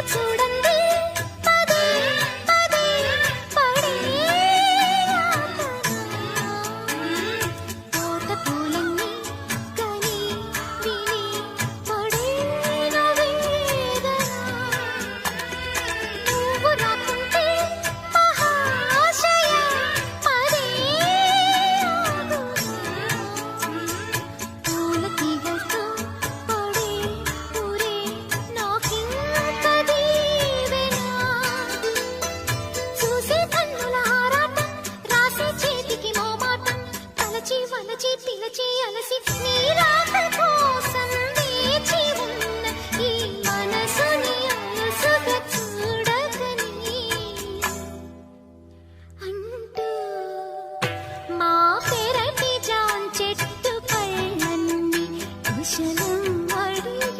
i'm to పిలిచి పిలిచి అలసి నీ రాక కోసం వేచి ఉన్న ఈ మనసుని అలసుగా చూడకని. అంటూ మా పెరటి జాన్ చెట్టు పైనన్ని కుశలం అడిగి